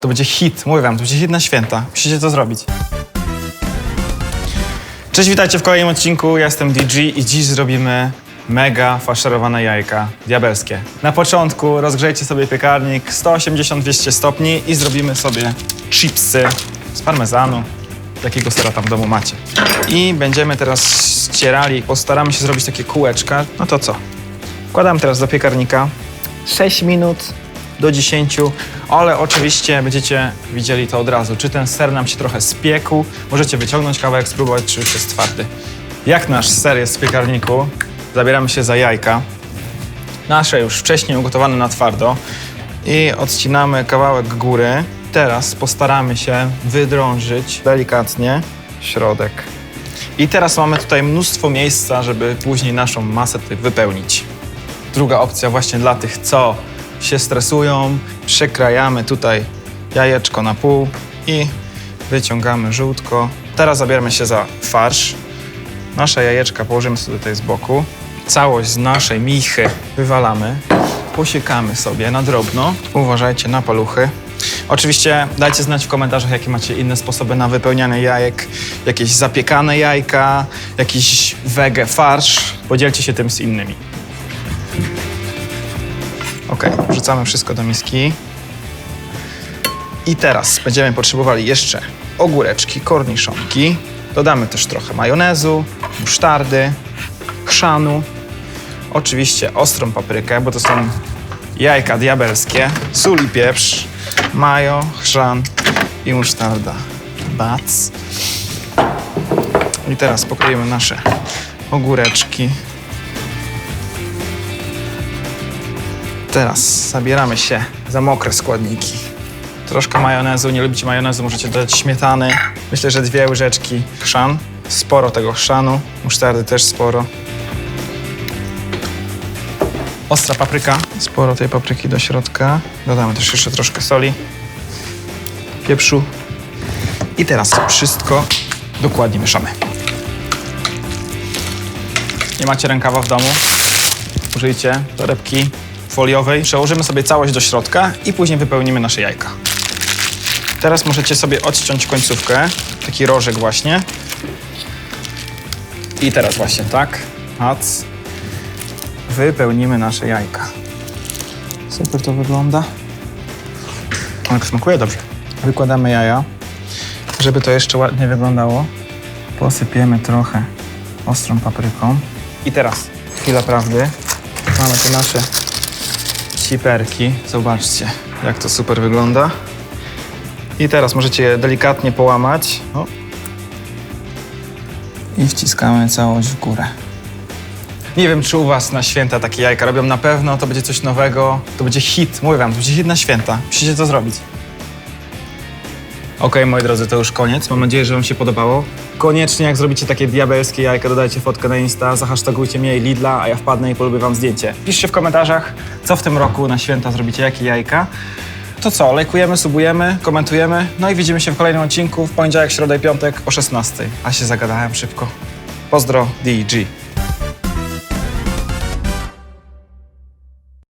To będzie hit, mówię wam, to będzie hit na święta. Musicie to zrobić. Cześć, witajcie w kolejnym odcinku. Ja jestem DG i dziś zrobimy mega faszerowane jajka diabelskie. Na początku rozgrzejcie sobie piekarnik 180-200 stopni i zrobimy sobie chipsy z parmezanu, jakiego sera tam w domu macie. I będziemy teraz ścierali, postaramy się zrobić takie kółeczka. No to co? Wkładam teraz do piekarnika 6 minut do 10, ale oczywiście będziecie widzieli to od razu, czy ten ser nam się trochę spiekł. Możecie wyciągnąć kawałek, spróbować, czy już jest twardy. Jak nasz ser jest w piekarniku, zabieramy się za jajka. Nasze już wcześniej ugotowane na twardo i odcinamy kawałek góry. Teraz postaramy się wydrążyć delikatnie środek. I teraz mamy tutaj mnóstwo miejsca, żeby później naszą masę wypełnić. Druga opcja właśnie dla tych, co się stresują. Przekrajamy tutaj jajeczko na pół i wyciągamy żółtko. Teraz zabieramy się za farsz. Nasze jajeczka położymy sobie tutaj z boku. Całość z naszej michy wywalamy. Posiekamy sobie na drobno. Uważajcie na paluchy. Oczywiście dajcie znać w komentarzach, jakie macie inne sposoby na wypełnianie jajek. Jakieś zapiekane jajka, jakiś wege farsz. Podzielcie się tym z innymi. Ok, wrzucamy wszystko do miski. I teraz będziemy potrzebowali jeszcze ogóreczki, korniszonki. Dodamy też trochę majonezu, musztardy, chrzanu. Oczywiście ostrą paprykę, bo to są jajka diabelskie. Sól i pieprz, majo, chrzan i musztarda. Bac. I teraz pokroimy nasze ogóreczki. Teraz zabieramy się za mokre składniki. Troszkę majonezu, nie lubicie majonezu, możecie dodać śmietany. Myślę, że dwie łyżeczki chrzan. Sporo tego chrzanu, musztardy też sporo. Ostra papryka, sporo tej papryki do środka. Dodamy też jeszcze troszkę soli, pieprzu. I teraz wszystko dokładnie mieszamy. Nie macie rękawa w domu? Użyjcie torebki foliowej. Przełożymy sobie całość do środka i później wypełnimy nasze jajka. Teraz możecie sobie odciąć końcówkę, taki rożek właśnie. I teraz właśnie tak, hac, wypełnimy nasze jajka. Super to wygląda. Jak smakuje dobrze. Wykładamy jaja, żeby to jeszcze ładnie wyglądało. Posypiemy trochę ostrą papryką. I teraz chwila prawdy. Mamy tu nasze ciperki. Zobaczcie, jak to super wygląda. I teraz możecie je delikatnie połamać. O. I wciskamy całość w górę. Nie wiem, czy u was na święta takie jajka robią. Na pewno to będzie coś nowego. To będzie hit. Mówię wam, to będzie hit na święta. Musicie to zrobić. Okej, moi drodzy, to już koniec. Mam nadzieję, że wam się podobało. Koniecznie, jak zrobicie takie diabelskie jajka, dodajcie fotkę na Insta, zahasztagujcie mnie i Lidla, a ja wpadnę i polubię wam zdjęcie. Piszcie w komentarzach, co w tym roku na święta zrobicie, jakie jajka. To co, lajkujemy, subujemy, komentujemy, no i widzimy się w kolejnym odcinku w poniedziałek, środę i piątek o 16. A się zagadałem szybko. Pozdro, DG.